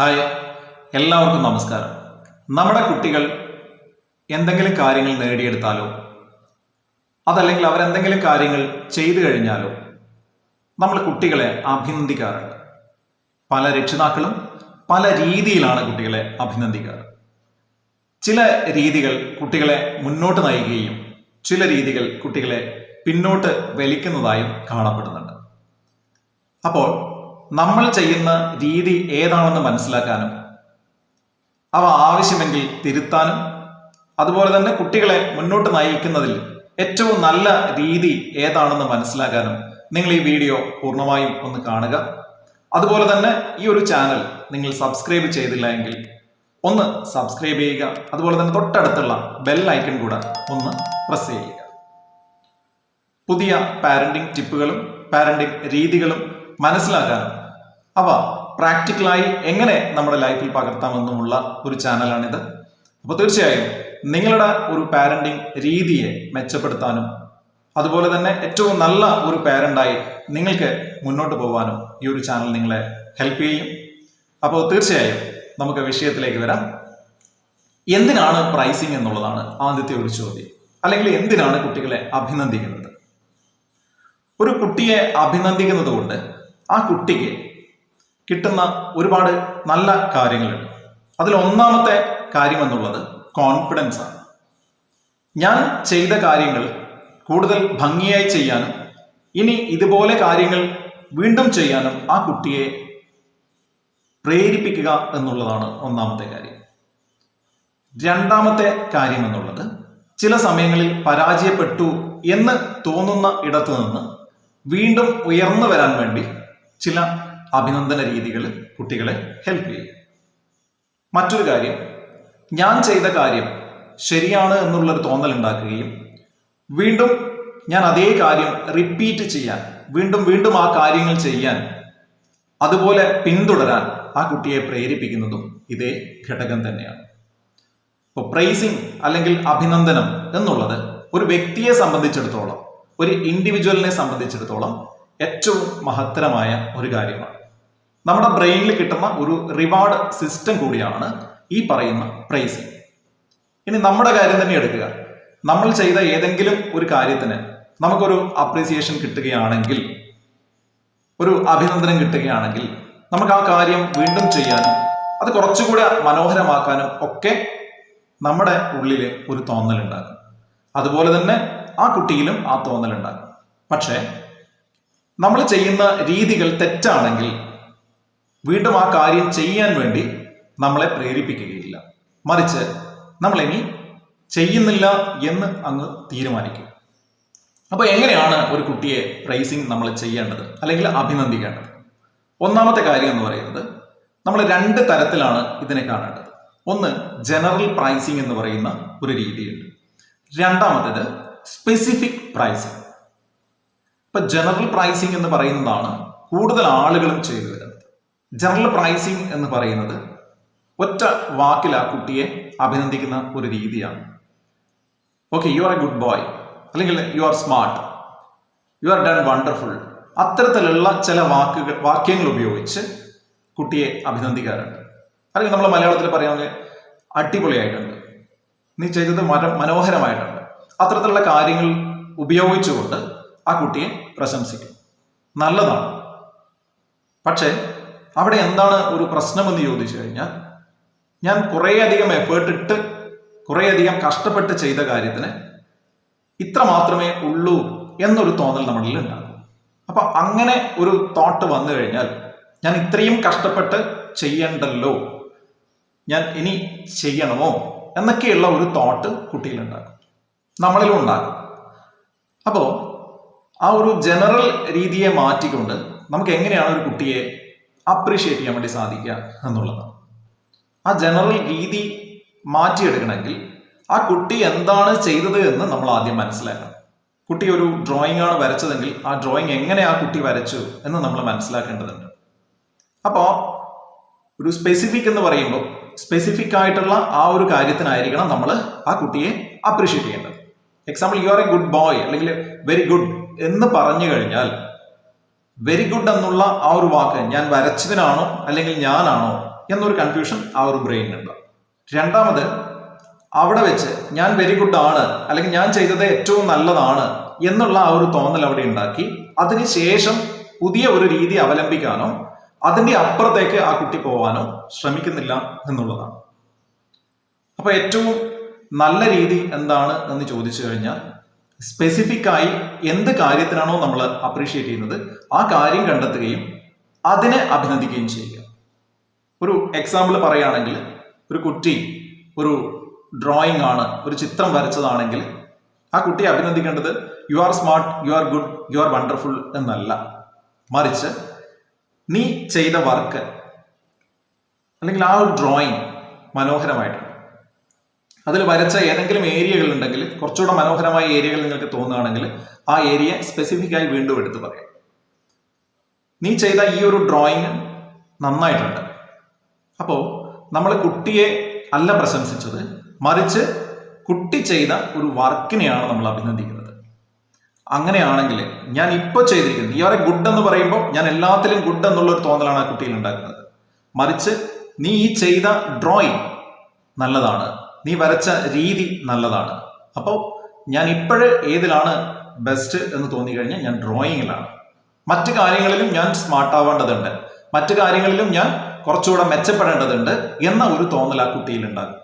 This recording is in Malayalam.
ഹായ്. എല്ലാവർക്കും നമസ്കാരം. നമ്മുടെ കുട്ടികൾ എന്തെങ്കിലും കാര്യങ്ങൾ നേടിയെടുത്താലോ അതല്ലെങ്കിൽ അവരെന്തെങ്കിലും കാര്യങ്ങൾ ചെയ്തു കഴിഞ്ഞാലോ നമ്മൾ കുട്ടികളെ അഭിനന്ദിക്കാറുണ്ട്. പല രക്ഷിതാക്കളും പല രീതിയിലാണ് കുട്ടികളെ അഭിനന്ദിക്കാറ്. ചില രീതികൾ കുട്ടികളെ മുന്നോട്ട് നയിക്കുകയും ചില രീതികൾ കുട്ടികളെ പിന്നോട്ട് വലിക്കുന്നതായും കാണപ്പെടുന്നുണ്ട്. അപ്പോൾ നമ്മൾ ചെയ്യുന്ന രീതി ഏതാണെന്ന് മനസ്സിലാക്കാനും അവ ആവശ്യമെങ്കിൽ തിരുത്താനും അതുപോലെ തന്നെ കുട്ടികളെ മുന്നോട്ട് നയിക്കുന്നതിൽ ഏറ്റവും നല്ല രീതി ഏതാണെന്ന് മനസ്സിലാക്കാനും നിങ്ങൾ ഈ വീഡിയോ പൂർണമായും ഒന്ന് കാണുക. അതുപോലെ തന്നെ ഈ ഒരു ചാനൽ നിങ്ങൾ സബ്സ്ക്രൈബ് ചെയ്തില്ല എങ്കിൽ ഒന്ന് സബ്സ്ക്രൈബ് ചെയ്യുക. അതുപോലെ തന്നെ തൊട്ടടുത്തുള്ള ബെൽ ഐക്കൺ കൂടെ ഒന്ന് പ്രസ് ചെയ്യുക. പുതിയ പാരന്റിംഗ് ടിപ്പുകളും പാരന്റിംഗ് രീതികളും മനസ്സിലാക്കാനും അവ പ്രാക്ടിക്കലായി എങ്ങനെ നമ്മുടെ ലൈഫിൽ പകർത്താമെന്നുമുള്ള ഒരു ചാനലാണിത് അപ്പോൾ തീർച്ചയായും നിങ്ങളുടെ ഒരു പാരന്റിങ് രീതിയെ മെച്ചപ്പെടുത്താനും അതുപോലെ തന്നെ ഏറ്റവും നല്ല ഒരു പാരന്റായി നിങ്ങൾക്ക് മുന്നോട്ട് പോകാനും ഈ ഒരു ചാനൽ നിങ്ങളെ ഹെൽപ്പ് ചെയ്യും. അപ്പോൾ തീർച്ചയായും നമുക്ക് വിഷയത്തിലേക്ക് വരാം. എന്തിനാണ് പ്രൈസിങ് എന്നുള്ളതാണ് ആദ്യത്തെ ഒരു ചോദ്യം. അല്ലെങ്കിൽ എന്തിനാണ് കുട്ടികളെ അഭിനന്ദിക്കുന്നത്? ഒരു കുട്ടിയെ അഭിനന്ദിക്കുന്നത് കൊണ്ട് ആ കുട്ടിക്ക് കിട്ടുന്ന ഒരുപാട് നല്ല കാര്യങ്ങളുണ്ട്. അതിൽ ഒന്നാമത്തെ കാര്യം എന്നുള്ളത് കോൺഫിഡൻസ് ആണ്. ഞാൻ ചെയ്ത കാര്യങ്ങൾ കൂടുതൽ ഭംഗിയായി ചെയ്യാനും ഇനി ഇതുപോലെ കാര്യങ്ങൾ വീണ്ടും ചെയ്യാനും ആ കുട്ടിയെ പ്രേരിപ്പിക്കുക എന്നുള്ളതാണ് ഒന്നാമത്തെ കാര്യം. രണ്ടാമത്തെ കാര്യം എന്നുള്ളത് ചില സമയങ്ങളിൽ പരാജയപ്പെട്ടു എന്ന് തോന്നുന്ന ഇടത്തു നിന്ന് വീണ്ടും ഉയർന്നു വരാൻ വേണ്ടി ചില അഭിനന്ദന രീതികൾ കുട്ടികളെ ഹെൽപ്പ് ചെയ്യും. മറ്റൊരു കാര്യം ഞാൻ ചെയ്ത കാര്യം ശരിയാണ് എന്നുള്ളൊരു തോന്നൽ ഉണ്ടാക്കുകയും വീണ്ടും ഞാൻ അതേ കാര്യം റിപ്പീറ്റ് ചെയ്യാൻ വീണ്ടും വീണ്ടും ആ കാര്യങ്ങൾ ചെയ്യാൻ അതുപോലെ പിന്തുടരാൻ ആ കുട്ടിയെ പ്രേരിപ്പിക്കുന്നതും ഇതേ ഘടകം തന്നെയാണ്. ഇപ്പോൾ പ്രൈസിങ് അല്ലെങ്കിൽ അഭിനന്ദനം എന്നുള്ളത് ഒരു വ്യക്തിയെ സംബന്ധിച്ചിടത്തോളം ഒരു ഇൻഡിവിജ്വലിനെ സംബന്ധിച്ചിടത്തോളം ഏറ്റവും മഹത്തരമായ ഒരു കാര്യമാണ്. നമ്മുടെ ബ്രെയിനിൽ കിട്ടുന്ന ഒരു റിവാർഡ് സിസ്റ്റം കൂടിയാണ് ഈ പറയുന്ന പ്രൈസിങ് ഇനി നമ്മുടെ കാര്യം തന്നെ എടുക്കുക. നമ്മൾ ചെയ്ത ഏതെങ്കിലും ഒരു കാര്യത്തിന് നമുക്കൊരു അപ്രീസിയേഷൻ കിട്ടുകയാണെങ്കിൽ ഒരു അഭിനന്ദനം കിട്ടുകയാണെങ്കിൽ നമുക്ക് ആ കാര്യം വീണ്ടും ചെയ്യാനും അത് കുറച്ചുകൂടെ മനോഹരമാക്കാനും ഒക്കെ നമ്മുടെ ഉള്ളിൽ ഒരു തോന്നലുണ്ടാകും. അതുപോലെ തന്നെ ആ കുട്ടിയിലും ആ തോന്നലുണ്ടാകും. പക്ഷേ നമ്മൾ ചെയ്യുന്ന രീതികൾ തെറ്റാണെങ്കിൽ വീണ്ടും ആ കാര്യം ചെയ്യാൻ വേണ്ടി നമ്മളെ പ്രേരിപ്പിക്കുകയില്ല. മറിച്ച് നമ്മൾ ഇനി ചെയ്യുന്നില്ല എന്ന് അങ്ങ് തീരുമാനിക്കും. അപ്പോൾ എങ്ങനെയാണ് ഒരു കുട്ടിയെ പ്രൈസിങ് നമ്മൾ ചെയ്യേണ്ടത്? അല്ലെങ്കിൽ അഭിനന്ദിക്കേണ്ടത്? ഒന്നാമത്തെ കാര്യം എന്ന് പറയുന്നത് നമ്മൾ രണ്ട് തരത്തിലാണ് ഇതിനെ കാണേണ്ടത്. ഒന്ന് ജനറൽ പ്രൈസിങ് എന്ന് പറയുന്ന ഒരു രീതിയുണ്ട്. രണ്ടാമത്തേത് സ്പെസിഫിക് പ്രൈസിങ് ഇപ്പൊ ജനറൽ പ്രൈസിങ് എന്ന് പറയുന്നതാണ് കൂടുതൽ ആളുകളും ചെയ്തു വരുന്നത് ജനറൽ പ്രൈസിങ് എന്ന് പറയുന്നത് ഒറ്റ വാക്കിൽ ആ കുട്ടിയെ അഭിനന്ദിക്കുന്ന ഒരു രീതിയാണ്. Okay you are a good boy അല്ലെങ്കിൽ you are smart you are done wonderful അത്തരത്തിലുള്ള ചില വാക്കുകൾ വാക്യങ്ങൾ ഉപയോഗിച്ച് കുട്ടിയെ അഭിനന്ദിക്കാറുണ്ട്. അല്ലെങ്കിൽ നമ്മൾ മലയാളത്തിൽ പറയാമെങ്കിൽ അടിപൊളിയായിട്ടുണ്ട്. നീ ചെയ്തത് മനോഹരമായിട്ടുണ്ട്. അത്തരത്തിലുള്ള കാര്യങ്ങൾ ഉപയോഗിച്ചുകൊണ്ട് ആ കുട്ടിയെ പ്രശംസിക്കും. നല്ലതാണ്. പക്ഷേ അവിടെ എന്താണ് ഒരു പ്രശ്നമെന്ന് ചോദിച്ചു കഴിഞ്ഞാൽ ഞാൻ കുറേയധികം എഫേർട്ട് ഇട്ട് കുറേയധികം കഷ്ടപ്പെട്ട് ചെയ്ത കാര്യത്തിന് ഇത്ര മാത്രമേ ഉള്ളൂ എന്നൊരു തോന്നൽ നമ്മളിൽ ഉണ്ടാകും. അപ്പൊ അങ്ങനെ ഒരു തോട്ട് വന്നു കഴിഞ്ഞാൽ ഞാൻ ഇത്രയും കഷ്ടപ്പെട്ട് ചെയ്യണ്ടല്ലോ ഞാൻ ഇനി ചെയ്യണമോ എന്നൊക്കെയുള്ള ഒരു തോട്ട് കുട്ടിയിലുണ്ടാകും നമ്മളിലും ഉണ്ടാകും. അപ്പോൾ ആ ഒരു ജനറൽ രീതിയെ മാറ്റിക്കൊണ്ട് നമുക്ക് എങ്ങനെയാണ് ഒരു കുട്ടിയെ അപ്രീഷിയേറ്റ് ചെയ്യാൻ വേണ്ടി സാധിക്കുക എന്നുള്ളതാണ് ആ ജനറൽ രീതി മാറ്റിയെടുക്കണമെങ്കിൽ ആ കുട്ടി എന്താണ് ചെയ്തത് എന്ന് നമ്മൾ ആദ്യം മനസ്സിലാക്കണം. കുട്ടി ഒരു ഡ്രോയിങ് ആണ് വരച്ചതെങ്കിൽ ആ ഡ്രോയിങ് എങ്ങനെ ആ കുട്ടി വരച്ചു എന്ന് നമ്മൾ മനസ്സിലാക്കേണ്ടതുണ്ട്. അപ്പോൾ ഒരു സ്പെസിഫിക് എന്ന് പറയുമ്പോൾ സ്പെസിഫിക് ആയിട്ടുള്ള ആ ഒരു കാര്യത്തിനായിരിക്കണം നമ്മൾ ആ കുട്ടിയെ അപ്രീഷിയേറ്റ് ചെയ്യേണ്ടത്. Example you are a good boy അല്ലെങ്കിൽ വെരി ഗുഡ് എന്ന് പറഞ്ഞു കഴിഞ്ഞാൽ വെരി ഗുഡ് എന്നുള്ള ആ ഒരു വാക്ക് ഞാൻ വരച്ചതിനാണോ അല്ലെങ്കിൽ ഞാനാണോ എന്നൊരു കൺഫ്യൂഷൻ ആ ഒരു ബ്രെയിനുണ്ട് രണ്ടാമത് അവിടെ വെച്ച് ഞാൻ വെരി ഗുഡ് ആണ് അല്ലെങ്കിൽ ഞാൻ ചെയ്തത് ഏറ്റവും നല്ലതാണ് എന്നുള്ള ആ ഒരു തോന്നൽ അവിടെ ഉണ്ടാക്കി അതിനുശേഷം പുതിയ ഒരു രീതി അവലംബിക്കാനോ അതിന്റെ അപ്പുറത്തേക്ക് ആ കുട്ടി പോവാനോ ശ്രമിക്കുന്നില്ല എന്നുള്ളതാണ്. അപ്പൊ ഏറ്റവും നല്ല രീതി എന്താണ് എന്ന് ചോദിച്ചു കഴിഞ്ഞാൽ സ്പെസിഫിക് ആയി എന്ത് കാര്യത്തിനാണോ നമ്മൾ അപ്രീഷിയേറ്റ് ചെയ്യുന്നത് ആ കാര്യം കണ്ടെത്തുകയും അതിനെ അഭിനന്ദിക്കുകയും ചെയ്യുക. ഒരു എക്സാമ്പിൾ പറയുകയാണെങ്കിൽ ഒരു കുട്ടി ഒരു ഡ്രോയിങ് ആണ് ഒരു ചിത്രം വരച്ചതാണെങ്കിൽ ആ കുട്ടിയെ അഭിനന്ദിക്കേണ്ടത് you are smart you are good you are wonderful എന്നല്ല. മറിച്ച് നീ ചെയ്ത വർക്ക് അല്ലെങ്കിൽ ആ ഒരു ഡ്രോയിങ് മനോഹരമായിട്ടുണ്ട്. അതിൽ വരച്ച ഏതെങ്കിലും ഏരിയകൾ ഉണ്ടെങ്കിൽ കുറച്ചുകൂടെ മനോഹരമായ ഏരിയകൾ നിങ്ങൾക്ക് തോന്നുകയാണെങ്കിൽ ആ ഏരിയ സ്പെസിഫിക് ആയി വീണ്ടും എടുത്ത് പറയാം. നീ ചെയ്ത ഈ ഒരു ഡ്രോയിങ് നന്നായിട്ടുണ്ട്. അപ്പോൾ നമ്മൾ കുട്ടിയെ അല്ല പ്രശംസിച്ചത് മറിച്ച് കുട്ടി ചെയ്ത ഒരു വർക്കിനെയാണ് നമ്മൾ അഭിനന്ദിക്കുന്നത്. അങ്ങനെയാണെങ്കിൽ ഞാൻ ഇപ്പോൾ ചെയ്തിരിക്കുന്നത് ഈ വരെ ഗുഡ് എന്ന് പറയുമ്പോൾ ഞാൻ എല്ലാത്തിലും ഗുഡ് എന്നുള്ള ഒരു തോന്നലാണ് ആ കുട്ടിയിൽ ഉണ്ടാക്കുന്നത്. മറിച്ച് നീ ഈ ചെയ്ത ഡ്രോയിങ് നല്ലതാണ്. നീ വരച്ച രീതി നല്ലതാണ്. അപ്പോൾ ഞാൻ ഇപ്പോഴ് ഏതിലാണ് ബെസ്റ്റ് എന്ന് തോന്നി കഴിഞ്ഞാൽ ഞാൻ ഡ്രോയിങ്ങിലാണ് മറ്റു കാര്യങ്ങളിലും ഞാൻ സ്മാർട്ട് ആവേണ്ടതുണ്ട്. മറ്റു കാര്യങ്ങളിലും ഞാൻ കുറച്ചുകൂടെ മെച്ചപ്പെടേണ്ടതുണ്ട് എന്ന ഒരു തോന്നൽ ആ കുട്ടിയിൽ ഉണ്ടാകും.